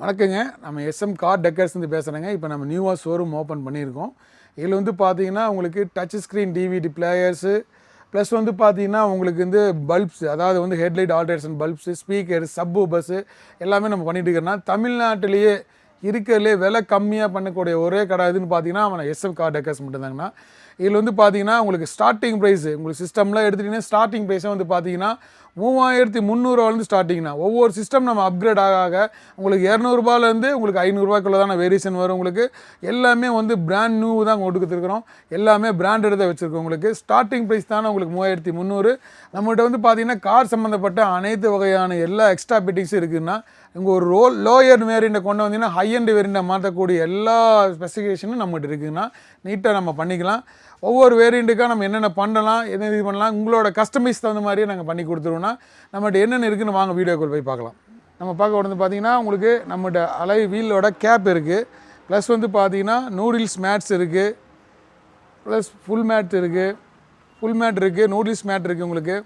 வணக்கங்க. நம்ம SM car டெக்கர்ஸ்லேருந்து பேசுகிறேங்க இப்போ நம்ம நியூவாக ஷோரூம் ஓப்பன் பண்ணியிருக்கோம். இதில் வந்து பார்த்தீங்கன்னா உங்களுக்கு touch screen DVD players plus வந்து பார்த்தீங்கன்னா உங்களுக்கு வந்து பல்ப்ஸ் அதாவது வந்து headlight alteration bulbs speaker sub bass எல்லாமே நம்ம பண்ணிட்டு இருக்கிறோம்னா தமிழ்நாட்டிலேயே இருக்கிறதுலே விலை கம்மியாக பண்ணக்கூடிய ஒரே கடை இதுன்னு பார்த்தீங்கன்னா அவனை எஸ்எம் கார் டெக்கர்ஸ் மட்டும்தாங்கண்ணா. இதில் வந்து பார்த்தீங்கன்னா உங்களுக்கு ஸ்டார்டிங் ப்ரைஸு உங்களுக்கு சிஸ்டம்லாம் எடுத்துட்டிங்கன்னா ஸ்டார்டிங் ப்ரைஸே வந்து பார்த்தீங்கன்னா மூவாயிரத்தி முந்நூறுவாலேருந்து ஸ்டார்டிங்னா ஒவ்வொரு சிஸ்டம் நம்ம அப்கிரேட் ஆக ஆக உங்களுக்கு இரநூறுபாலேருந்து உங்களுக்கு ஐநூறுரூவாய்க்குள்ள தான் வேரியேஷன் வரும் உங்களுக்கு. எல்லாமே வந்து பிராண்ட் நியூ தான் கொடுத்துருக்குறோம் எல்லாமே பிராண்டட் தான் வச்சுருக்கோம் உங்களுக்கு. ஸ்டார்டிங் ப்ரைஸ் தானே உங்களுக்கு மூவாயிரத்தி முந்நூறு. நம்மகிட்ட வந்து பார்த்தீங்கன்னா கார் சம்மந்தப்பட்ட அனைத்து வகையான எல்லா எக்ஸ்ட்ரா பிட்டிங்ஸும் இருக்குதுன்னா இங்கே ஒரு ரோல் லோயர் வேரியண்ட்டை கொண்டு வந்தீங்கன்னா ஹை அண்ட் வேரியண்ட்டை மாற்றக்கூடிய எல்லா ஸ்பெசிஃபிகேஷனும் நம்மகிட்ட இருக்குதுன்னா நீட்டாக நம்ம பண்ணிக்கலாம். ஒவ்வொரு வேரியண்ட்டுக்காக நம்ம என்னென்ன பண்ணலாம் என்ன இது பண்ணலாம் உங்களோட கஸ்டமைஸ் தகுந்த மாதிரியே நாங்கள் பண்ணி கொடுத்துருவோம்னா நம்மகிட்ட என்னென்ன இருக்குதுன்னு வாங்க வீடியோக்குள் போய் பார்க்கலாம். நம்ம பார்க்க வந்து பார்த்தீங்கன்னா உங்களுக்கு நம்மகிட்ட அலை வீலோட கேப் இருக்குது ப்ளஸ் வந்து பார்த்தீங்கன்னா நூடுல்ஸ் மேட்ஸ் இருக்குது ப்ளஸ் ஃபுல் மேட் இருக்குது ஃபுல் மேட் இருக்குது நூடுல்ஸ் மேட் இருக்குது உங்களுக்கு.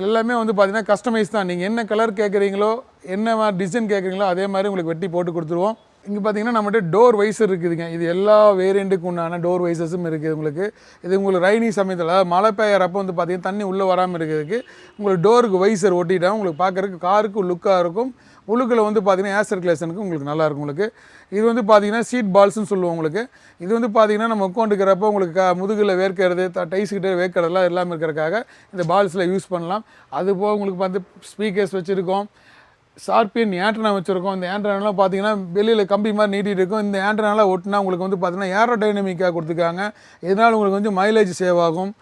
எல்லாமே வந்து பார்த்தீங்கன்னா கஸ்டமைஸ் தான். நீங்கள் என்ன கலர் கேட்குறீங்களோ என்ன மாதிரி டிசைன் கேட்குறீங்களோ அதே மாதிரி உங்களுக்கு வெட்டி போட்டு கொடுத்துருவோம். இங்கே பார்த்தீங்கன்னா நம்மகிட்ட டோர் வைசர் இருக்குதுங்க. இது எல்லா வேரியண்ட்டுக்கு உண்டான டோர் வைசஸும் இருக்குது உங்களுக்கு. இது உங்களுக்கு ரைனி சமயத்தில் அதாவது மழை பெய்யறப்போ வந்து பார்த்தீங்கன்னா தண்ணி உள்ளே வராமல் இருக்கிறதுக்கு உங்களுக்கு டோருக்கு வைசர் ஒட்டிட்டா உங்களுக்கு பார்க்குறதுக்கு காருக்கு லுக்காக இருக்கும். உள்ளுக்குள்ள வந்து பார்த்திங்கன்னா ஏர் சர்க்குலேஷனுக்கு உங்களுக்கு நல்லாயிருக்கும் உங்களுக்கு. இது வந்து பார்த்தீங்கன்னா சீட் பால்ஸ்னு சொல்லுவோம் உங்களுக்கு. இது வந்து பார்த்தீங்கன்னா நம்ம உட்காந்துக்கிறப்போ உங்களுக்கு முதுகில் வேர்க்கிறது த டைஸ்கிட்ட வேர்க்கிறதுலாம் எல்லாமே இருக்கிறக்காக இந்த பால்ஸில் யூஸ் பண்ணலாம். அது போக உங்களுக்கு வந்து ஸ்பீக்கர்ஸ் வச்சுருக்கோம். சார்பின் ஏண்டனா வச்சுருக்கோம். இந்த ஆண்டனாலாம் பார்த்தீங்கன்னா வெளியில் கம்பி மாதிரி நீட்டிகிட்டு இருக்கும். இந்த ஆண்டனாலாம் ஒட்டினா உங்களுக்கு வந்து பார்த்தீங்கன்னா ஏரோ டைனமிக்காக கொடுத்துருக்காங்க. இதனால் உங்களுக்கு வந்து மைலேஜ் சேவ் ஆகும்.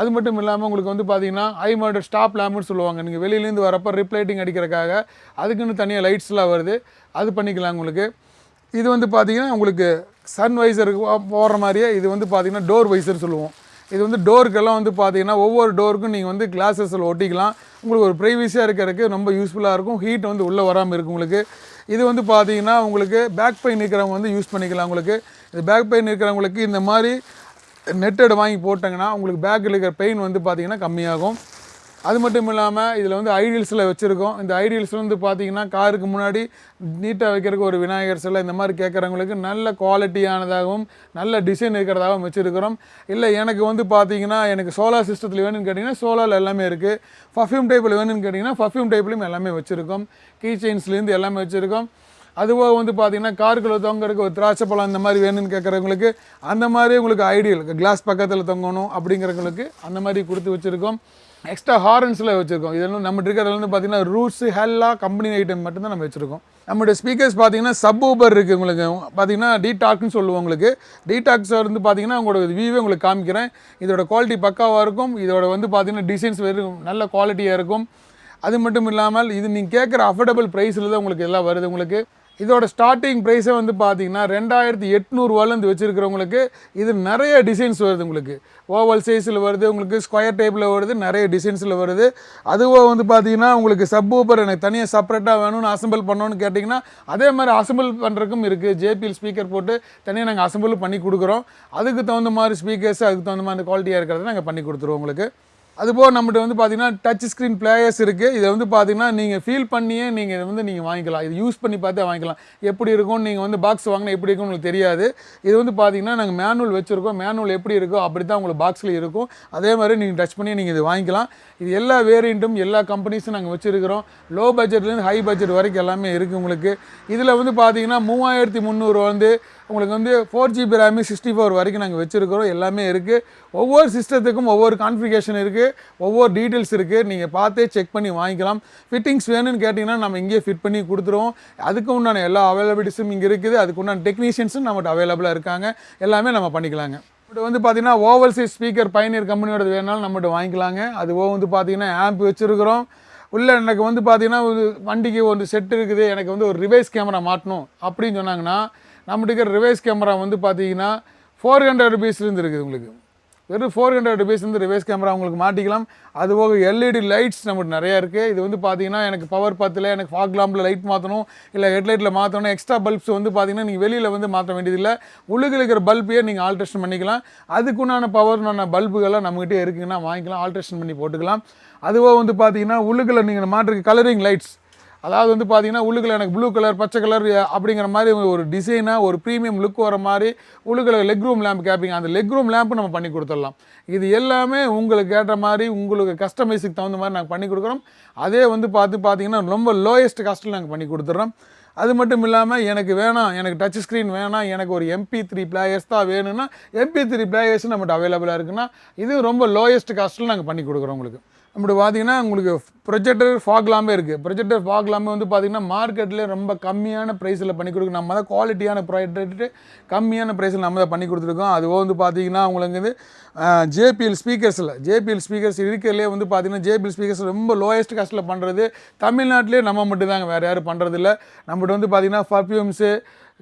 அது மட்டும் இல்லாமல் உங்களுக்கு வந்து பார்த்தீங்கன்னா ஹை மாடல் ஸ்டாப் லேம்புன்னு சொல்லுவாங்க. நீங்கள் வெளியிலேருந்து வரப்போ ரிப்ளைட்டிங் அடிக்கிறதுக்காக அதுக்குன்னு தனியாக லைட்ஸ்லாம் வருது. அது பண்ணிக்கலாம் உங்களுக்கு. இது வந்து பார்த்தீங்கன்னா உங்களுக்கு சன் வைசருக்கு போடுற மாதிரியே இது வந்து பார்த்தீங்கன்னா டோர் வைசர் சொல்லுவோம். இது வந்து டோருக்கெல்லாம் வந்து பார்த்தீங்கன்னா ஒவ்வொரு டோருக்கும் நீங்கள் வந்து கிளாஸஸில் ஒட்டிக்கலாம். உங்களுக்கு ஒரு ப்ரைவசியாக இருக்கிறதுக்கு ரொம்ப யூஸ்ஃபுல்லாக இருக்கும். ஹீட் வந்து உள்ளே வராமல் இருக்கும் உங்களுக்கு. இது வந்து பார்த்தீங்கன்னா உங்களுக்கு பேக் பெயின் இருக்கிறவங்க வந்து யூஸ் பண்ணிக்கலாம் உங்களுக்கு. இது பேக் பெயின் இருக்கிறவங்களுக்கு இந்த மாதிரி நெட்டட் வாங்கி போட்டாங்கன்னா உங்களுக்கு பேக்கில் இருக்கிற பெயின் வந்து பார்த்தீங்கன்னா கம்மியாகும். அது மட்டும் இல்லாமல் இதில் வந்து ஐடியல்ஸில் வச்சுருக்கோம். இந்த ஐடியல்ஸ் வந்து பார்த்தீங்கன்னா காருக்கு முன்னாடி நீட்டாக வைக்கிறதுக்கு ஒரு விநாயகர் சிலை இந்த மாதிரி கேட்குறவங்களுக்கு நல்ல குவாலிட்டியானதாகவும் நல்ல டிசைன் இருக்கிறதாகவும் வச்சுருக்கிறோம். இல்லை எனக்கு வந்து பார்த்தீங்கன்னா எனக்கு சோலார் சிஸ்டத்தில் வேணும்னு கேட்டிங்கன்னா சோலாரில் எல்லாமே இருக்குது பர்ஃப்யூம் டைப்பில் வேணும்னு கேட்டிங்கன்னா பர்ஃப்யூம் டைப்லேயும் எல்லாமே வச்சுருக்கோம். கீ செயின்ஸ்லேருந்து எல்லாமே வச்சுருக்கோம். அதுபோக வந்து பார்த்தீங்கன்னா காருக்குள்ளே தொங்குறதுக்கு ஒரு திராட்சை பழம் இந்த மாதிரி வேணும்னு கேட்குறவங்களுக்கு அந்த மாதிரி உங்களுக்கு ஐடியல் கிளாஸ் பக்கத்தில் தொங்கணும் அப்படிங்கிறவங்களுக்கு அந்த மாதிரி கொடுத்து வச்சுருக்கோம். எக்ஸ்ட்ரா ஹாரன்ஸில் வச்சுருக்கோம். இதெல்லாம் நம்ம இருக்கிறதுல வந்து பார்த்தீங்கன்னா ரூட்ஸு ஹெல்லா கம்பெனி ஐட்டம் மட்டும்தான் நம்ம வச்சுருக்கோம். நம்மளுடைய ஸ்பீக்கர்ஸ் பார்த்தீங்கன்னா சப் ஊபர் இருக்குது உங்களுக்கு பார்த்தீங்கன்னா டீடாக்னு சொல்லுவோம் உங்களுக்கு. டீடாக்ஸ் வந்து பார்த்தீங்கன்னா உங்களோட வியூவே உங்களுக்கு காமிக்கிறேன். இதோட குவாலிட்டி பக்காவாக இருக்கும். இதோட வந்து பார்த்தீங்கன்னா டிசைன்ஸ் வெறும் நல்ல குவாலிட்டியாக இருக்கும். அது மட்டும் இல்லாமல் இது நீங்கள் கேட்குற அஃபோர்டபுள் ப்ரைஸில் தான் உங்களுக்கு எல்லாம் வருது உங்களுக்கு. இதோட ஸ்டார்டிங் ப்ரைஸே வந்து பார்த்தீங்கன்னா ரெண்டாயிரத்தி எட்நூறுவாலேருந்து வச்சுருக்கிறவங்களுக்கு இது நிறைய டிசைன்ஸ் வருது உங்களுக்கு. ஓவல் சைஸில் வருது உங்களுக்கு ஸ்கொயர் டைப்பில் வருது நிறைய டிசைன்ஸில் வருது. அதுவும் வந்து பார்த்தீங்கன்னா உங்களுக்கு சப் ஊப்பர் எனக்கு தனியாக செப்பரேட்டாக வேணும்னு அசம்பிள் பண்ணோன்னு கேட்டிங்கன்னா அதே மாதிரி அசம்பிள் பண்ணுறதுக்கும் இருக்குது ஜேபிஎல் ஸ்பீக்கர் போட்டு தனியாக நாங்கள் அசம்பிள் பண்ணி கொடுக்குறோம். அதுக்கு தகுந்த மாதிரி ஸ்பீக்கர்ஸ் அதுக்கு தகுந்த மாதிரி குவாலிட்டியாக இருக்கிறத நாங்கள் பண்ணி கொடுத்துருவோம் உங்களுக்கு. அதுபோக நம்மகிட்ட வந்து பார்த்தீங்கன்னா டச் ஸ்க்ரீன் பிளேயர்ஸ் இருக்குது இதை வந்து பார்த்தீங்கன்னா நீங்கள் ஃபீல் பண்ணியே நீங்கள் இதை வந்து நீங்கள் வாங்கிக்கலாம். இது யூஸ் பண்ணி பார்த்தே வாங்கிக்கலாம். எப்படி இருக்கும் நீங்கள் வந்து பாக்ஸ் வாங்கினா எப்படி இருக்கும்னு உங்களுக்கு தெரியாது. இது வந்து பார்த்தீங்கன்னா நாங்கள் மேனுவல் வச்சுருக்கோம். மேனுவல் எப்படி இருக்கோ அப்படி தான் உங்களுக்கு பாக்ஸில் இருக்கும். அதே மாதிரி நீங்கள் டச் பண்ணி நீங்கள் இது வாங்கிக்கலாம். இது எல்லா வேரியண்ட்டும் எல்லா கம்பெனிஸும் நாங்கள் வச்சுருக்கிறோம். லோ பட்ஜெட்லேருந்து ஹை பட்ஜெட் வரைக்கும் எல்லாமே இருக்குது உங்களுக்கு. இதில் வந்து பார்த்தீங்கன்னா மூவாயிரத்தி முந்நூறு வந்து உங்களுக்கு வந்து four GB RAM sixty four வரைக்கும் நாங்கள் வச்சுருக்கிறோம். எல்லாமே இருக்குது ஒவ்வொரு சிஸ்டத்துக்கும் ஒவ்வொரு கான்ஃபிகேஷன் இருக்குது ஒவ்வொரு டீட்டெயில்ஸ் இருக்குது நீங்கள் பார்த்தே செக் பண்ணி வாங்கிக்கலாம். ஃபிட்டிங்ஸ் வேணும்னு கேட்டிங்கன்னா நம்ம இங்கேயே ஃபிட் பண்ணி கொடுத்துருவோம். அதுக்கு உண்டான எல்லா அவைலபிலிட்டிஸும் இங்கே இருக்குது. அதுக்கு உண்டான டெக்னீஷியன்ஸும் நம்மகிட்ட அவைலபிளாக இருக்காங்க. எல்லாமே நம்ம பண்ணிக்கலாங்க. இப்போ வந்து பார்த்தீங்கன்னா ஓவல் சைஸ் ஸ்பீக்கர் பயனியர் கம்பெனியோட வேணாலும் நம்மகிட்ட வாங்கிக்கலாங்க. அது வந்து பார்த்தீங்கன்னா ஆம்ப் வச்சுருக்கிறோம். உள்ளே எனக்கு வந்து பார்த்தீங்கன்னா ஒரு வண்டிக்கு ஒரு செட் இருக்குது. எனக்கு வந்து ஒரு ரிவைஸ் கேமரா மாட்டணும் அப்படின்னு சொன்னாங்கன்னா நம்மகிட்ட இருக்கிற ரிவைஸ் கேமரா வந்து பார்த்தீங்கன்னா ஃபோர் ஹண்ட்ரட் ருபீஸ்லேருந்து இருக்குது உங்களுக்கு. வெறும் ஃபோர் ஹண்ட்ரட் ருபீஸ் ருபீஸ்லேருந்து ரிவேஸ் கேமரா உங்களுக்கு மாட்டிக்கலாம். அது போக எல்இடி லைட்ஸ் நம்மளுக்கு நிறையா இருக்குது இது வந்து பார்த்தீங்கன்னா எனக்கு பவர் பத்தில் எனக்கு ஃபாக் லாம்பில் லைட் மாற்றணும் இல்லை ஹெட்லைட்டில் மாற்றணும் எக்ஸ்ட்ரா பல்ப்ஸ் வந்து பார்த்தீங்கன்னா நீங்கள் வெளியில் வந்து மாற்ற வேண்டியதில்லை. உள்ளுக்கு இருக்கிற பல்பையே நீங்கள் ஆல்ட்ரேஷன் பண்ணிக்கலாம். அதுக்குண்டான பவர்னான பல்புகள்லாம் நம்மகிட்டே இருக்குங்கன்னா வாங்கிக்கலாம். ஆல்ட்ரேஷன் பண்ணி போட்டுக்கலாம். அதுவோ வந்து பார்த்தீங்கன்னா உள்ளுக்குள்ள நீங்கள் மாட்டுக்கு கலரிங் லைட்ஸ் அதாவது வந்து பார்த்தீங்கன்னா உள்ளுக்குள்ள எனக்கு ப்ளூ கலர் பச்சை கலர் அப்படிங்கிற மாதிரி ஒரு டிசைனாக ஒரு ப்ரீமியம் லுக் வர மாதிரி உள்ளுக்குள்ள லெக் ரூம் லேம்ப் கேட்பீங்க அந்த லெக் ரூம் லேம்ப் நம்ம பண்ணி கொடுத்துடலாம். இது எல்லாமே உங்களுக்கு கேட்ட மாதிரி உங்களுக்கு கஸ்டமைஸுக்கு தகுந்த மாதிரி நாங்கள் பண்ணி கொடுக்குறோம். அதே வந்து பார்த்து பார்த்தீங்கன்னா ரொம்ப லோயஸ்ட் காஸ்ட்டில் நாங்கள் பண்ணி கொடுத்துட்றோம். அது மட்டும் இல்லாமல் எனக்கு வேணாம் எனக்கு டச் ஸ்க்ரீன் வேணாம் எனக்கு ஒரு எம்பி த்ரீ பிளேயர்ஸ் தான் வேணும்னா எம்பி த்ரீ பிளேயர்ஸ் நம்மகிட்ட அவைலபிளாக இருக்குன்னா இது ரொம்ப லோயஸ்ட் காஸ்ட்டில் நாங்கள் பண்ணி கொடுக்குறோம் உங்களுக்கு. நம்மளுக்கு பார்த்தீங்கன்னா உங்களுக்கு ப்ரொஜெக்டர் ஃபாக்லாமே இருக்குது ப்ரொஜெக்டர் ஃபாக்லாமே வந்து பார்த்தீங்கன்னா மார்க்கெட்டில் ரொம்ப கம்மியான ப்ரைஸில் பண்ணி கொடுக்கு நம்ம தான் குவாலிட்டியான ப்ராடக்ட்டு கம்மியான ப்ரைஸில் நம்ம தான் பண்ணி கொடுத்துருக்கோம். அதுவோ வந்து பார்த்தீங்கன்னா உங்களுக்கு வந்து ஜேபிஎல் ஸ்பீக்கர்ஸில் ஜேபிஎல் ஸ்பீக்கர்ஸ் இருக்கிறதுலே வந்து பார்த்தீங்கன்னா ஜேபிஎல் ஸ்பீக்கர்ஸ் ரொம்ப லோயஸ்ட் காஸ்ட்டில் பண்ணுறது தமிழ்நாட்டிலே நம்ம மட்டும்தாங்க வேறு யாரும் பண்ணுறதில்ல நம்மகிட்ட வந்து பார்த்தீங்கன்னா பர்ஃப்யூம்ஸு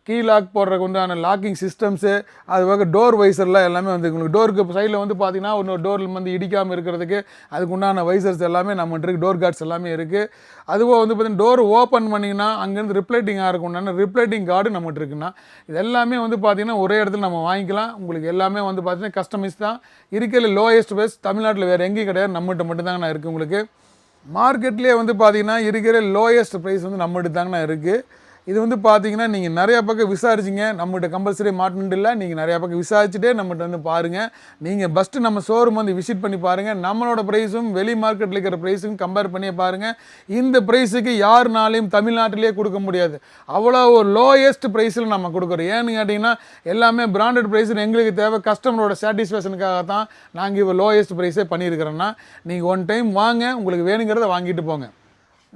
கீ லாக் போடுறதுக்கு உண்டான லாக்கிங் சிஸ்டம்ஸு அது போக டோர் வைசர்லாம் எல்லாமே வந்து உங்களுக்கு டோருக்கு சைடில் வந்து பார்த்தீங்கன்னா இன்னொரு டோரில் வந்து இடிக்காமல் இருக்கிறதுக்கு அதுக்கு உண்டான வைசர்ஸ் எல்லாமே நம்மகிட்ட இருக்குது டோர் கார்ட்ஸ் எல்லாமே இருக்குது அதுவும் வந்து பார்த்தீங்கன்னா டோர் ஓப்பன் பண்ணிங்கன்னா அங்கேருந்து ரிப்ளைட்டிங் ஆகிறக்கு உண்டான ரிப்ளைட்டிங் கார்டு நம்மகிட்ட இருக்குன்னா இது எல்லாமே வந்து பார்த்தீங்கன்னா ஒரே இடத்துல நம்ம வாங்கிக்கலாம். உங்களுக்கு எல்லாமே வந்து பார்த்தீங்கன்னா கஸ்டமைஸ் தான். இருக்கிற லோயஸ்ட் பெஸ்ட் தமிழ்நாட்டில் வேறு எங்கேயும் கிடையாது. நம்மகிட்ட மட்டும்தாங்க நான் இருக்குது உங்களுக்கு. மார்க்கெட்லேயே வந்து பார்த்தீங்கன்னா இருக்கிற லோயஸ்ட் ப்ரைஸ் வந்து நம்மகிட்ட தாங்கண்ணா இருக்குது இது வந்து பார்த்தீங்கன்னா நீங்கள் நிறையா பக்கம் விசாரிச்சிங்க. நம்மகிட்ட கம்பல்சரி மாட்டணும் இல்லை. நீங்கள் நிறையா பக்கம் விசாரிச்சுட்டே நம்மகிட்ட வந்து பாருங்கள் நீங்கள் ஃபஸ்ட்டு நம்ம ஷோரூம் வந்து விசிட் பண்ணி பாருங்கள் நம்மளோட ப்ரைஸும் வெளி மார்க்கெட்டில் இருக்கிற ப்ரைஸும் கம்பேர் பண்ணி பாருங்கள் இந்த ப்ரைஸுக்கு யாருனாலையும் தமிழ்நாட்டிலே கொடுக்க முடியாது. அவ்வளோ ஒரு லோயஸ்ட் ப்ரைஸில் நம்ம கொடுக்குறோம். ஏன்னு கேட்டிங்கன்னா எல்லாமே பிராண்டட் ப்ரைஸுன்னு எங்களுக்கு தேவை. கஸ்டமரோட சாட்டிஸ்ஃபேக்ஷனுக்காக தான் நாங்கள் இப்போ லோயஸ்ட் ப்ரைஸே பண்ணியிருக்கிறோன்னா நீங்கள் ஒன் டைம் வாங்க. உங்களுக்கு வேணுங்கிறத வாங்கிட்டு போங்க.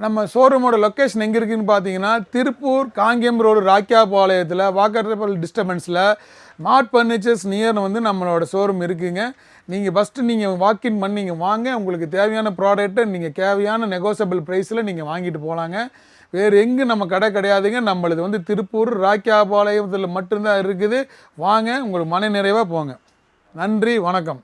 நம்ம ஷோரூமோட லொக்கேஷன் எங்கே இருக்குதுன்னு பார்த்தீங்கன்னா திருப்பூர் காங்கேயம் ரோடு ராக்கியாபாளையத்தில் வாக்கரபல் டிஸ்டர்பன்ஸில் மார்ட் ஃபர்னிச்சர்ஸ் நியர் வந்து நம்மளோட ஷோரூம் இருக்குங்க. நீங்கள் ஃபஸ்ட்டு நீங்கள் வாக்கின் பண்ணி நீங்கள் வாங்க. உங்களுக்கு தேவையான ப்ராடக்ட்டை நீங்கள் தேவையான நெகோசபிள் ப்ரைஸில் நீங்கள் வாங்கிட்டு போகலாங்க வேறு எங்கே நம்ம கடை கிடையாதுங்க. நம்மளது வந்து திருப்பூர் ராக்கியாபாளையத்தில் மட்டும்தான் இருக்குது. வாங்க உங்களுக்கு மன நிறைவாக போங்க. நன்றி வணக்கம்.